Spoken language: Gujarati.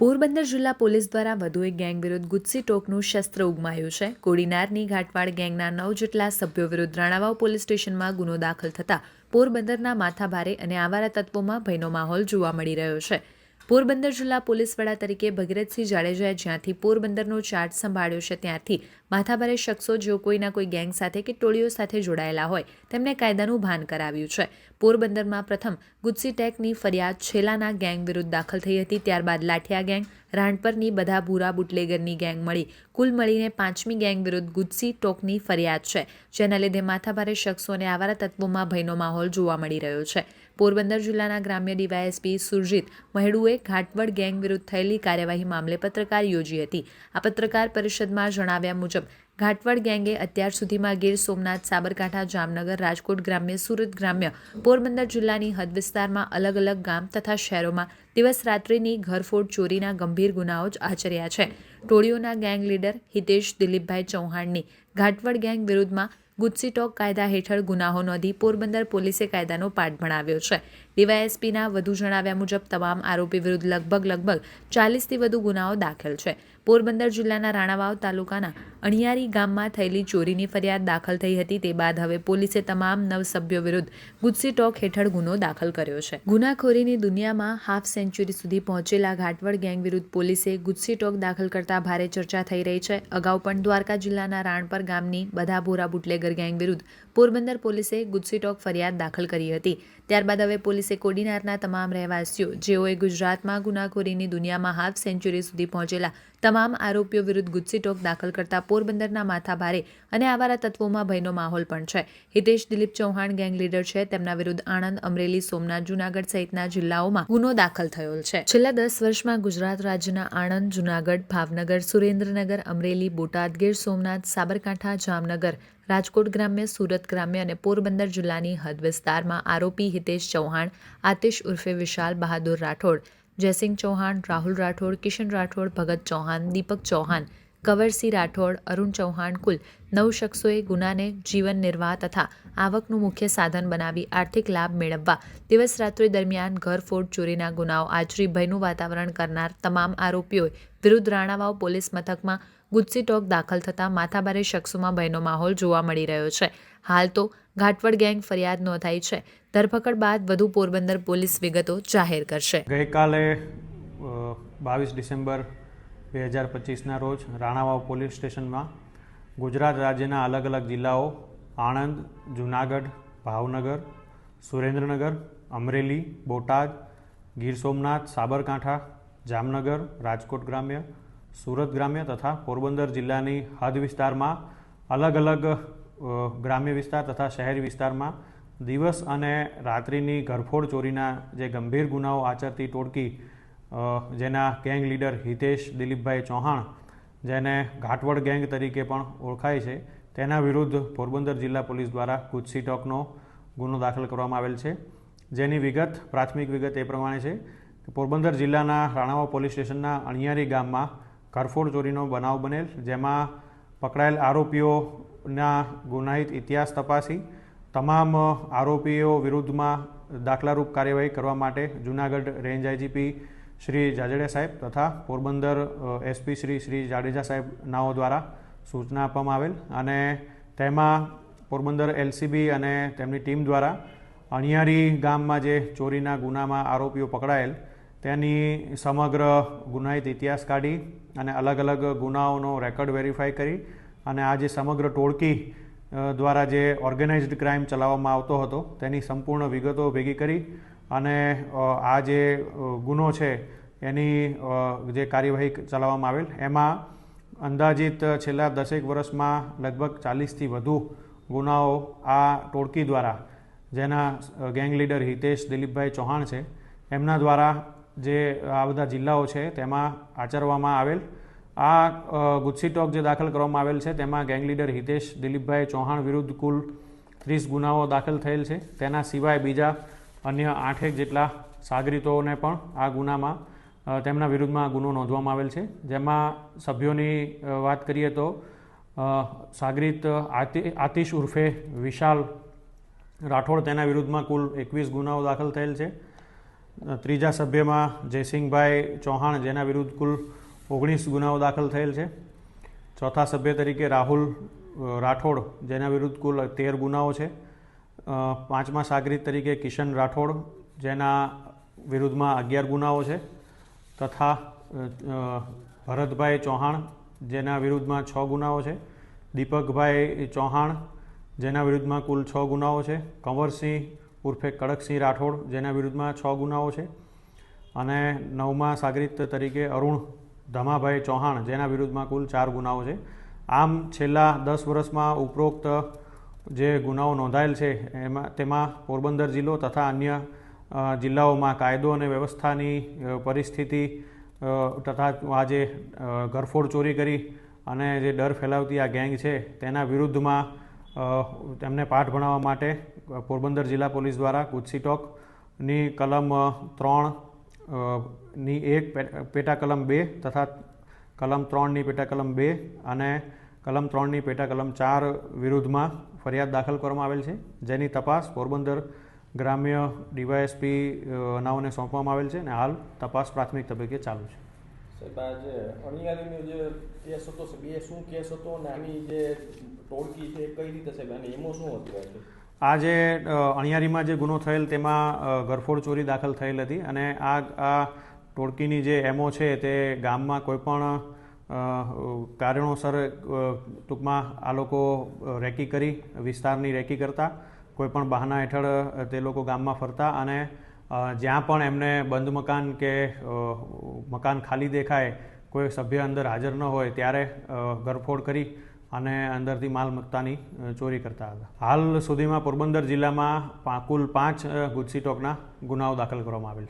પોરબંદર જિલ્લા પોલીસ દ્વારા વધુ એક ગેંગ વિરુદ્ધ ગુજસી ટોકનું શસ્ત્ર ઉગમાયું છે. કોડીનારની ઘાટવાડ ગેંગના નવ જેટલા સભ્યો વિરુદ્ધ રાણાવાવ પોલીસ સ્ટેશનમાં ગુનો દાખલ થતાં પોરબંદરના માથાભારે અને આવારા તત્વોમાં ભયનો માહોલ જોવા મળી રહ્યો છે. પોરબંદર જિલ્લા પોલીસ વડા તરીકે ભગીરથસિંહ જાડેજાએ જ્યાંથી પોરબંદરનો ચાર્જ સંભાળ્યો છે ત્યારથી માથાભારે શખ્સો જેઓ કોઈના કોઈ ગેંગ સાથે કે ટોળીઓ સાથે જોડાયેલા હોય તેમને કાયદાનું ભાન કરાવ્યું છે. પોરબંદરમાં પ્રથમ ગુજસી ટેકની ફરિયાદ છેલ્લાના ગેંગ વિરુદ્ધ દાખલ થઈ હતી. ત્યારબાદ લાઠિયા ગેંગ, રાણપરની બધા ભૂરા બુટલેગરની ગેંગ મળી. કુલ મળીને પાંચમી ગેંગ વિરુદ્ધ ગુજસી ટોકની ફરિયાદ છે, જેના લીધે માથાભારે શખ્સો અને આવારા તત્વોમાં ભયનો માહોલ જોવા મળી રહ્યો છે. પોરબંદર જિલ્લાના ગ્રામ્ય ડીવાયએસપી સુરજીત મહેડુએ ઘાટવડ ગેંગ વિરુદ્ધ થયેલી કાર્યવાહી મામલે પત્રકાર યોજી હતી. આ પત્રકાર પરિષદમાં જણાવ્યા મુજબ ઘાટવડ ગેંગે અત્યાર સુધીમાં ગીર સોમનાથ, સાબરકાંઠા, જામનગર, રાજકોટ ગ્રામ્ય, સુરત ગ્રામ્ય, પોરબંદર જિલ્લાની હદ વિસ્તારમાં અલગ અલગ ગામ તથા શહેરોમાં દિવસ રાત્રિની ઘરફોડ ચોરીના ગંભીર ગુનાઓ જ આચર્યા છે. ટોળીઓના ગેંગ લીડર હિતેશ દિલીપભાઈ ચૌહાણની ઘાટવડ ગેંગ વિરુદ્ધમાં ગુજસીટોક કાયદા હેઠળ ગુનાહો નોંધી પોરબંદર પોલીસે કાયદાનો પાઠ ભણાવ્યો છે. ડીવાયએસપીના વધુ જણાવ્યા મુજબ, તમામ આરોપી વિરુદ્ધ લગભગ લગભગ ચાલીસથી વધુ ગુનાઓ દાખલ છે. પોરબંદર જિલ્લાના રાણાવાવ તાલુકાના અણિયારી ગામમાં થયેલી ચોરીની ફરિયાદ દાખલ થઈ હતી. તે બાદ હવે પોલીસે તમામ નવ સભ્યો વિરુદ્ધ ગુજસી ટોક હેઠળ ગુનો દાખલ કર્યો છે. ગુનાખોરીની દુનિયામાં હાફ સેન્ચુરી સુધી પહોંચેલા ઘાટવડ ગેંગ વિરુદ્ધ પોલીસે ગુજસી ટોક દાખલ કરતા ભારે ચર્ચા થઈ રહી છે. અગાઉ પણ દ્વારકા જિલ્લાના રાણપર ગામની બધા ભોરા બુટલેગર ગેંગ વિરુદ્ધ પોરબંદર પોલીસે ગુજસી ટોક ફરિયાદ દાખલ કરી હતી. ત્યારબાદ હવે પોલીસે કોડીનારના તમામ રહેવાસીઓ, જેઓએ ગુજરાતમાં ગુનાખોરીની દુનિયામાં હાફ સેન્ચુરી સુધી પહોંચેલા તમામ આરોપીઓ વિરુદ્ધ ગુજસી ટોક દાખલ કરતા પોરબંદરના માથાભારે અને આવારા તત્વોમાં ભયનો માહોલ પણ છે. હિતેશ દિલીપ ચૌહાણ ગેંગ લીડર છે. તેમના વિરુદ્ધ આણંદ, અમરેલી, સોમનાથ, જૂનાગઢ સહિતના જિલ્લાઓમાં ગુનો દાખલ થયો છે. છેલ્લા દસ વર્ષમાં ગુજરાત રાજ્યના આણંદ, જૂનાગઢ, ભાવનગર, સુરેન્દ્રનગર, અમરેલી બોટાદ ગીર સોમનાથ, સાબરકાંઠા, જામનગર રાજકોટ ગ્રામ્ય, સુરત ગ્રામ્ય અને પોરબંદર જિલ્લાની હદ વિસ્તારમાં આરોપી હિતેશ ચૌહાણ, આતિશ ઉર્ફે વિશાલ બહાદુર રાઠોડ, જયસિંહ ચૌહાણ, રાહુલ રાઠોડ, કિશન રાઠોડ, ભગત ચૌહાણ, દીપક ચૌહાણ, કવરસિંહ રાઠોડ, અરુણ ચૌહાણ કુલ નવ શખ્સોએ ગુનાને જીવન નિર્વાહ તથા આવકનું મુખ્ય સાધન બનાવી આર્થિક લાભ મેળવવા દિવસ રાત્રિ દરમિયાન ઘરફોડ ચોરીના ગુનાઓ, આચરી ભયનું વાતાવરણ કરનાર તમામ આરોપીઓ વિરુદ્ધ રાણાવાવ પોલીસ મથકમાં ગુજસી ટોક દાખલ થતાં માથાભારે શખ્સોમાં ભયનો માહોલ જોવા મળી રહ્યો છે. હાલ તો ઘાટવડ ગેંગ ફરિયાદ નોંધાઈ છે. ધરપકડ બાદ વધુ પોરબંદર પોલીસ વિગતો જાહેર કરશે. ગઈકાલે બાવીસ ડિસેમ્બર બે હજાર પચીસના રોજ રાણાવાવ પોલીસ સ્ટેશનમાં ગુજરાત રાજ્યના અલગ અલગ જિલ્લાઓ આણંદ, જૂનાગઢ, ભાવનગર, સુરેન્દ્રનગર, અમરેલી, બોટાદ, ગીર સોમનાથ, સાબરકાંઠા, જામનગર, રાજકોટ ગ્રામ્ય સુરત ગ્રામ્ય તથા પોરબંદર જિલ્લાની હદ વિસ્તારમાં અલગ અલગ ગ્રામ્ય વિસ્તાર તથા શહેરી વિસ્તારમાં દિવસ અને રાત્રિની ઘરફોડ ચોરીના જે ગંભીર ગુનાઓ આચરતી ટોળકી જેના ગેંગ લીડર હિતેશ દિલીપભાઈ ચૌહાણ, જેને ઘાટવડ ગેંગ તરીકે પણ ઓળખાય છે, તેના વિરુદ્ધ પોરબંદર જિલ્લા પોલીસ દ્વારા કુત્સી ટોકનો ગુનો દાખલ કરવામાં આવેલ છે. જેની વિગત, પ્રાથમિક વિગત એ પ્રમાણે છે કે પોરબંદર જિલ્લાના રાણાવા પોલીસ સ્ટેશનના અણિયારી ગામમાં ઘરફોડ ચોરીનો બનાવ બનેલ, જેમાં પકડાયેલ આરોપીઓના ગુનાહિત ઇતિહાસ તપાસી, તમામ આરોપીઓ વિરુદ્ધમાં દાખલારૂપ કાર્યવાહી કરવા માટે જૂનાગઢ રેન્જ આઈજીપી શ્રી જાડેજા સાહેબ તથા પોરબંદર એસપી શ્રી શ્રી જાડેજા સાહેબ નાઓ દ્વારા સૂચના આપવામાં આવેલ અને તેમાં પોરબંદર એલસીબી અને તેમની ટીમ દ્વારા અણિયારી ગામમાં જે ચોરીના ગુનામાં આરોપીઓ પકડાયેલ તેની સમગ્ર ગુનાહિત ઇતિહાસ કાઢી અને અલગ અલગ ગુનાઓનો રેકોર્ડ વેરીફાઈ કરી અને આ જે સમગ્ર ટોળકી દ્વારા જે ઓર્ગેનાઇઝડ ક્રાઇમ ચલાવવામાં આવતો હતો, તેની સંપૂર્ણ વિગતો ભેગી કરી અને આ જે ગુનો છે, એની જે કાર્યવાહી ચલાવવામાં આવેલ, એમાં અંદાજિત છેલ્લા દસેક વર્ષમાં લગભગ ચાલીસથી વધુ ગુનાઓ આ ટોળકી દ્વારા, જેના ગેંગ લીડર હિતેશ દિલીપભાઈ ચૌહાણ છે, એમના દ્વારા જે આ બધા જિલ્લાઓ છે, તેમાં આચરવામાં આવેલ. આ ગુચ્છી ટોક જે દાખલ કરવામાં આવેલ છે, તેમાં ગેંગ લીડર હિતેશ દિલીપભાઈ ચૌહાણ વિરુદ્ધ કુલ ત્રીસ ગુનાઓ દાખલ થયેલ છે. તેના સિવાય બીજા અન્ય આઠેક જેટલા સાગરીતોને પણ આ ગુનામાં તેમના વિરુદ્ધમાં ગુનો નોંધવામાં આવેલ છે. જેમાં સભ્યોની વાત કરીએ તો સાગરિત સાગરીત આતિ, આતિશ ઉર્ફે વિશાલ રાઠોડ તેના વિરુદ્ધમાં કુલ એકવીસ ગુનાઓ દાખલ થયેલ છે. ત્રીજા સભ્યમાં જયસિંહભાઈ ચૌહાણ, જેના વિરુદ્ધ કુલ ઓગણીસ ગુનાઓ દાખલ થયેલ છે. ચોથા સભ્ય તરીકે રાહુલ રાઠોડ, જેના વિરુદ્ધ કુલ તેર ગુનાઓ છે. પાંચમા સાગરીત તરીકે કિશન રાઠોડ, જેના વિરુદ્ધમાં અગિયાર ગુનાઓ છે. તથા ભરતભાઈ ચૌહાણ, જેના વિરુદ્ધમાં છ ગુનાઓ છે. દીપકભાઈ ચૌહાણ, જેના વિરુદ્ધમાં કુલ છ ગુનાઓ છે. કંવરસિંહ ઉર્ફે કડકસિંહ રાઠોડ જેના વિરુદ્ધમાં છ ગુનાઓ છે અને નવમા સાગરીત તરીકે અરુણ ધમાભાઈ ચૌહાણ જેના વિરુદ્ધમાં કુલ ચાર ગુનાઓ છે. આમ છેલ્લા દસ વર્ષમાં ઉપરોક્ત જે ગુનાઓ નોંધાયેલ છે, એમાં તેમાં પોરબંદર જિલ્લો તથા અન્ય જિલ્લાઓમાં કાયદો અને વ્યવસ્થાની પરિસ્થિતિ તથા આ જે ઘરફોડ ચોરી કરી અને જે ડર ફેલાવતી આ ગેંગ છે, તેના વિરુદ્ધમાં તેમને પાઠ ભણાવવા માટે પોરબંદર જિલ્લા પોલીસ દ્વારા ગુજસી ટોકની કલમ ત્રણની એક પેટા કલમ બે તથા કલમ ત્રણની પેટા કલમ બે અને કલમ ત્રણની પેટા કલમ ચાર વિરુદ્ધમાં ફરિયાદ દાખલ કરવામાં આવેલ છે. જેની તપાસ પોરબંદર ગ્રામ્ય ડીવાયએસપી નાઓને સોંપવામાં આવેલ છે અને હાલ તપાસ પ્રાથમિક તબક્કે ચાલુ છે. સાહેબ આ અણિયારીનો જે કેસ હતો બે શું કેસ હતો અને આની જે ટોળકી છે કઈ રીતે સાહેબ અને એમાં શું હતું આ જે અણિયારીમાં જે ગુનો થયેલ, તેમાં ગરફોડ ચોરી દાખલ થયેલ હતી, અને આ આ ટોળકીની જે એમઓ છે, તે ગામમાં કોઈ પણ કારણોસર ટૂંકમાં આ લોકો રેકી કરી, વિસ્તારની રેકી કરતા કોઈપણ બહાના હેઠળ તે લોકો ગામમાં ફરતા, અને જ્યાં પણ એમને બંધ મકાન કે મકાન ખાલી દેખાય, કોઈ સભ્ય અંદર હાજર ન હોય, ત્યારે ગરફોડ કરી અને અંદરથી માલ મત્તાની ચોરી કરતા હતા. હાલ સુધીમાં પોરબંદર જિલ્લામાં કુલ પાંચ ગુજસી ટોકના ગુનાઓ દાખલ કરવામાં આવેલ